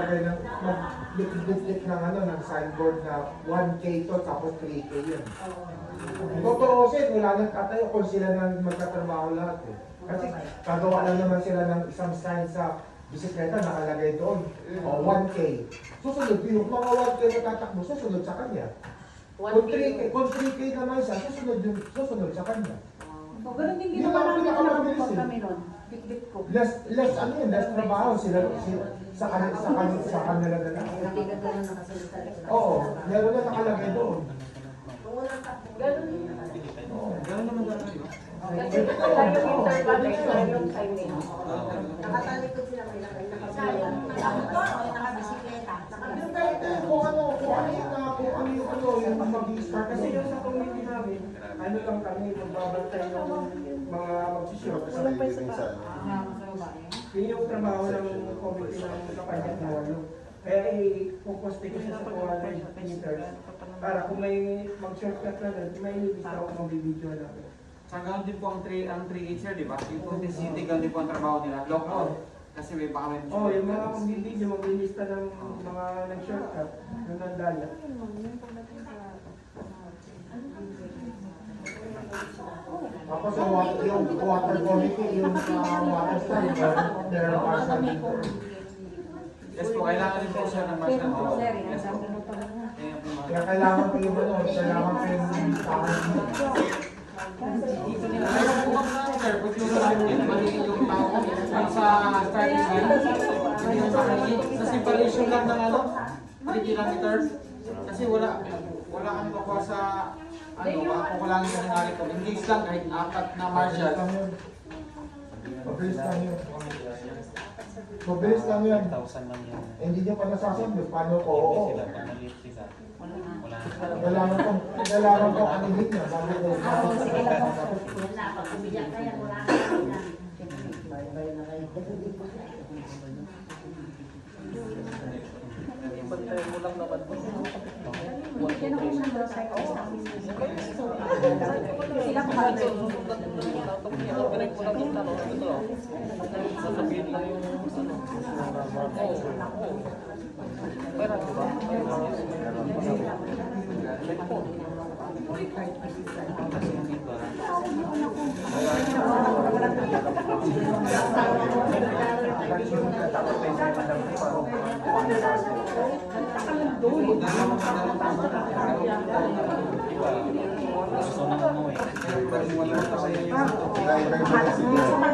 maglagay ng, mag-lit ng ano, ng signboard na 1K to, tapos 3K yun. Totoo kasi wala nang katayo kung sila nang magkatrabaho lahat eh. Kasi kagawa lang naman sila ng isang sign sa bisikleta nakalagay doon. O 1K. Susunod, yung mga 1K na tatakbo, susunod sa kanya. Kung 3K, kung 3K naman siya, susunod, yung, susunod sa kanya. O, ganun din Yun ginawa ang namin pinakamabilis nakapag eh. kami nun. Bit-bit ko. Less, less ano yun, less trabaho sila, sila sa kanila, sa kanila, sa kanila na lang. Nakagat na lang nakasalita. Oo, meron na nakalagay doon. Ganun. Oo. Ganun naman talaga, di ba? Kasi wala yung interval extra yung timing. Nakatalikod sila may nakay. Nakamotor o nakabisikleta. Depende kung ano, kung ano yung, uh, kung ano ano, yung mag-start. Kasi yung sa community namin, ano lang kami, magbabantay ng mga mag-short. Yun yung trabaho ng committee ng kapatid na walo. Kaya i-poposte ko siya sa 200 meters para kung may mag-shortcut na doon, may ililista ako mabibidyo namin. Sa ganun din po ang 3 ang 3 sir, di ba? Yung po city ganun din po ang trabaho nila. Local. Kasi may baka may Oh, yung mga magbibidyo, maglilista ng mga nag-shortcut, yung nandala. Tapos yung water, yung water quality, yung uh, water stand, there are meter. Yes po, kailangan din po siya ng law. Sir, yan Yes ang po. ano. Kaya po kailangan ko yung ano, kailangan ko yung listahan mo. Ayun po na, sir, kung yung magiging yung tao yung sa starting line, sa separation lang ng ano, 3 kilometers. Kasi wala, wala kami makuha sa, ano, baka kung wala nang nangyari ko. Engage lang kahit apat na martial. Mabilis lang yun. Mabilis lang yun. 1,000 lang yan. Eh, Hindi nyo pa nasasabi, paano ko? Hindi Oo. sila pag maliit sila. Wala na. Wala na. Kailangan ko, kailangan ko anihin na. Bago ko, bago ko. Yan na, pag umiyak ka yan, wala ka na. Bye-bye na kayo. Yan ako sa motorcycle sa amin. Sila pa Gusto nang umuwi. Pero wala pa sa inyo. 我们来